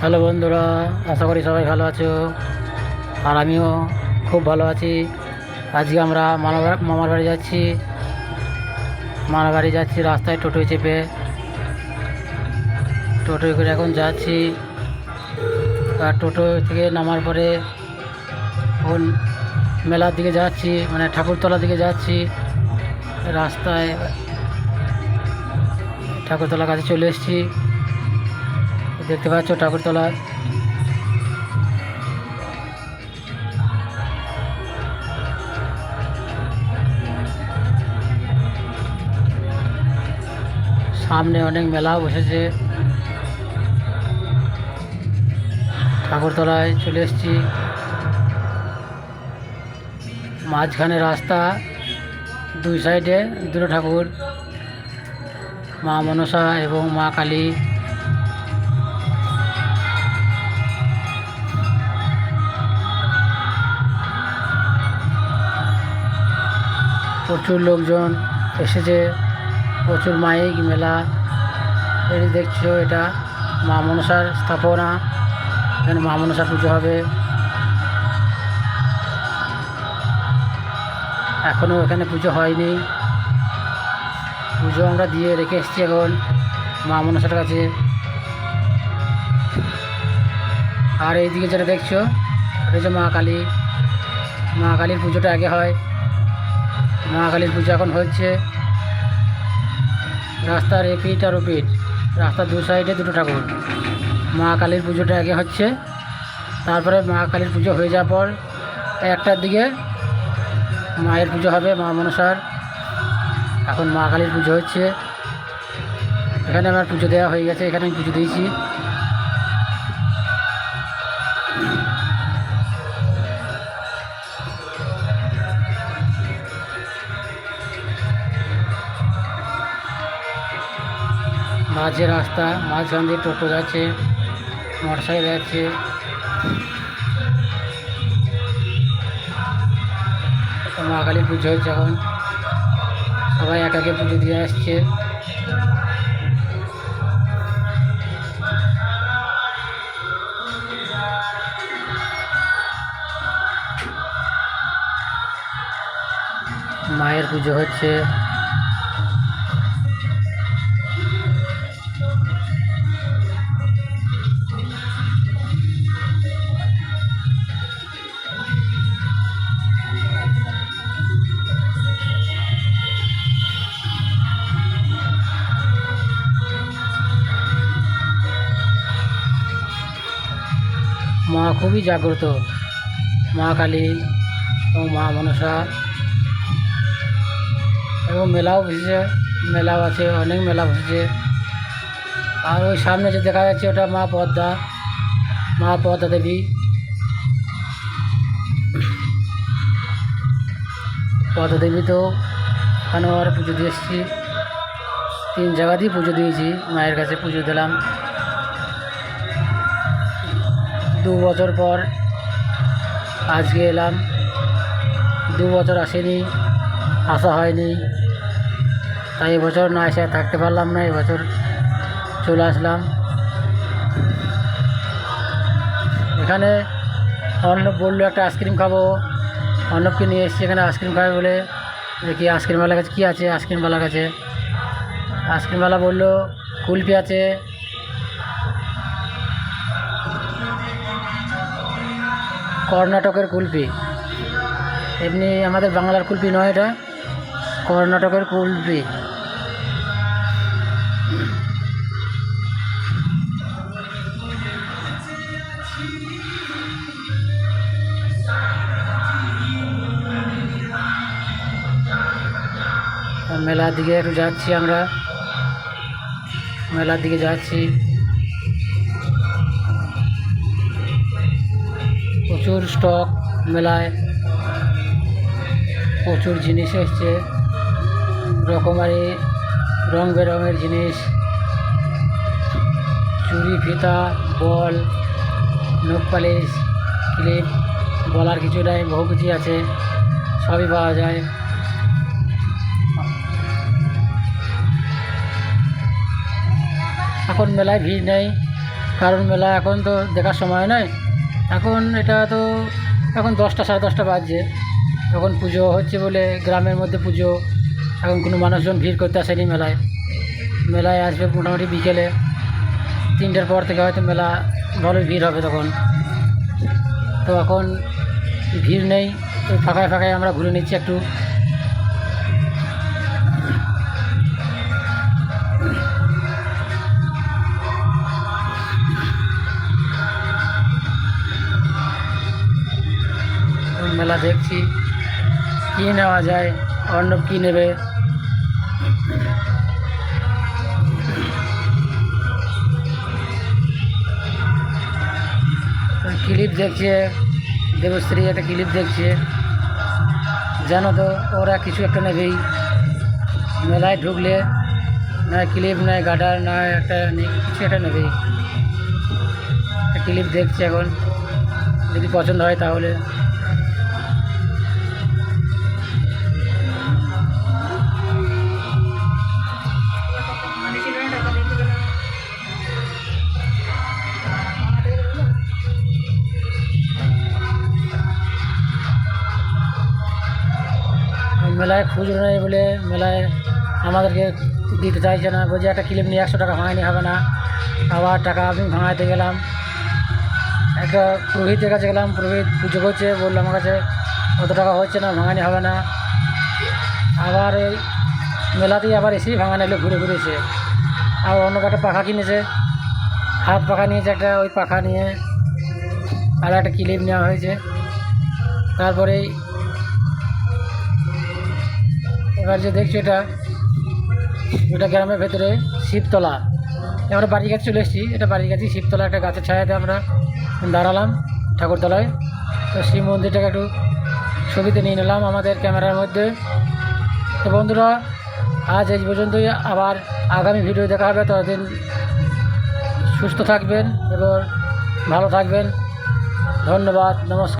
Hello বন্ধুরা, আশা করি সবাই ভালো আছো। আর আমিও খুব ভালো আছি। আজকে আমরা মামার মামার বাড়ি যাচ্ছি। মামার বাড়ি যাচ্ছি, রাস্তায় টোটোয় চেপে। টোটোয় করে এখন যাচ্ছি। আর টোটো থেকে নামার পরে এখন মেলার দিকে যাচ্ছি মানে ঠাকুরতলার দিকে যাচ্ছি। রাস্তায় ঠাকুরতলার কাছে চলে এসেছি। দেখতে পাচ্ছ ঠাকুরতলা। সামনে অনেক মেলা বসেছে। ঠাকুরতলায় চলে এসেছি। মাঝখানে রাস্তা, দুই সাইডে দুটো ঠাকুর, মা মনসা এবং মা কালী। প্রচুর লোকজন এসেছে, প্রচুর মাইক, মেলা। এই দেখছ, এটা মা মনসার স্থাপনা। এখানে মা মনসা পুজো হবে। এখনও এখানে পুজো হয়নি। পুজো আমরা দিয়ে রেখে এসেছি এখন মা মনসার কাছে। আর এইদিকে যেটা দেখছ, এটা হচ্ছে মা কালী। মা কালীর পুজোটা আগে হয়। মা কালীর পুজো এখন হচ্ছে রাস্তার এপিট আর ওপিট রাস্তার দু সাইডে দুটো ঠাকুর। মা কালীর পুজোটা আগে হচ্ছে, তারপরে মা কালীর পুজো হয়ে যাওয়ার পর একটার দিকে মায়ের পুজো হবে, মা মনসার। এখন মা কালীর পুজো হচ্ছে। এখানে আমার পুজো দেওয়া হয়ে গেছে, এখানে আমি পুজো দিয়েছি। মাঝে রাস্তা, মাঝখান দিয়ে টোটো যাচ্ছে মোটর সাইকেল যাচ্ছে। মা কালী পুজো হচ্ছে এখন। সবাই এক একে পুজো দিয়ে আসছে। মায়ের পুজো হচ্ছে। মা খুবই জাগ্রত। মা কালী এবং মা মনসা এবং মেলাও বসেছে। মেলাও আছে, অনেক মেলা বসেছে। আর ওই সামনে যে দেখা যাচ্ছে ওটা মা পদ্মা মা পদ্মা দেবী। পদ্মা দেবী তো ওখানেও আর পুজো দিয়ে এসেছি। তিন জায়গাতেই পুজো দিয়েছি, মায়ের কাছে পুজো দিলাম। দু বছর পর আজকে এলাম। দু বছর আসেনি, আসা হয়নি। তাই এবছর না এসে থাকতে পারলাম না, এবছর চলে আসলাম। এখানে অর্ণব বলল, একটা আইসক্রিম খাব। অর্ণবকে নিয়ে এসেছি এখানে আইসক্রিম খাবে বলে। দেখি আইসক্রিমওয়ালার কাছে কী আছে, আইসক্রিমওয়ালার কাছে। আইসক্রিমওয়ালা বলল, কুলফি আছে। কর্ণাটকের কুলপি। এমনি আমাদের বাংলার কুলপি নয় এটা। কর্ণাটকের কুলপি। মেলার দিকে একটু যাচ্ছি আমরা। মেলার দিকে যাচ্ছি। প্রচুর স্টক মেলায়, প্রচুর জিনিস এসছে, রকমারি রং বেরঙের জিনিস, চুরি, ফিতা, বল নখ পালিশ, ক্লিপ, বলার কিছু নাই, বহু কিছু আছে, সবই পাওয়া যায়। এখন মেলায় ভিড় নেই, কারণ মেলা এখন তো দেখার সময় নয়। এখন এটা তো এখন দশটা, সাড়ে দশটা বাজছে। এখন পুজো হচ্ছে বলে গ্রামের মধ্যে পুজো। এখন কোনো মানুষজন ভিড় করতে আসেনি মেলায়। মেলায় আসবে মোটামুটি বিকেলে। তিনটার পর থেকে হয়তো মেলা ভালোই ভিড় হবে তখন। তো এখন ভিড় নেই। ফাঁকায় ফাঁকায় আমরা ঘুরে নিচ্ছি একটু। মেলা দেখছি। কী নেওয়া যায়? অন্য কী নেবে? ক্লিপ দেখছে। দেবশ্রী একটা ক্লিপ দেখছে। জানো তো, ওরা কিছু একটা নেবেই। মেলায় ঢুকলে নয় ক্লিপ নয় গাডার নয় একটা নে- কিছু একটা নেবেই। ক্লিপ দেখছে এখন। যদি পছন্দ হয় তাহলে। মেলায় খুচরো নেই বলে মেলায় আমাদেরকে দিতে চাইছে না। বলছে, একটা ক্লিপ নিয়ে একশো টাকা ভাঙানি হবে না। আবার টাকা আমি ভাঙাইতে গেলাম। একটা পুরোহিতের কাছে গেলাম। পুরোহিত পুজো করছে বলল আমার কাছে, অত টাকা হচ্ছে না ভাঙানি হবে না। আবার এই মেলাতেই আবার এসেই ভাঙানি এলো ঘুরে ঘুরে এসে। আর অন্য একটা পাখা কিনেছে। হাত পাখা নিয়েছে একটা, ওই পাখা নিয়ে। আর একটা ক্লিপ নেওয়া হয়েছে। তারপরেই এবার যে দেখছি এটা এটা গ্রামের ভেতরে শিবতলা। আমরা বাড়ির কাছে চলে এসেছি, এটা বাড়ির কাছেই শিবতলা, একটা গাছের ছায়াতে আমরা দাঁড়ালাম ঠাকুরতলায়। তো শিব মন্দিরটাকে একটু ছবিতে নিয়ে নিলাম আমাদের ক্যামেরার মধ্যে। তো বন্ধুরা, আজ এই পর্যন্তই। আবার আগামী ভিডিও দেখা হবে, ততদিন সুস্থ থাকবেন এবং ভালো থাকবেন। ধন্যবাদ, নমস্কার।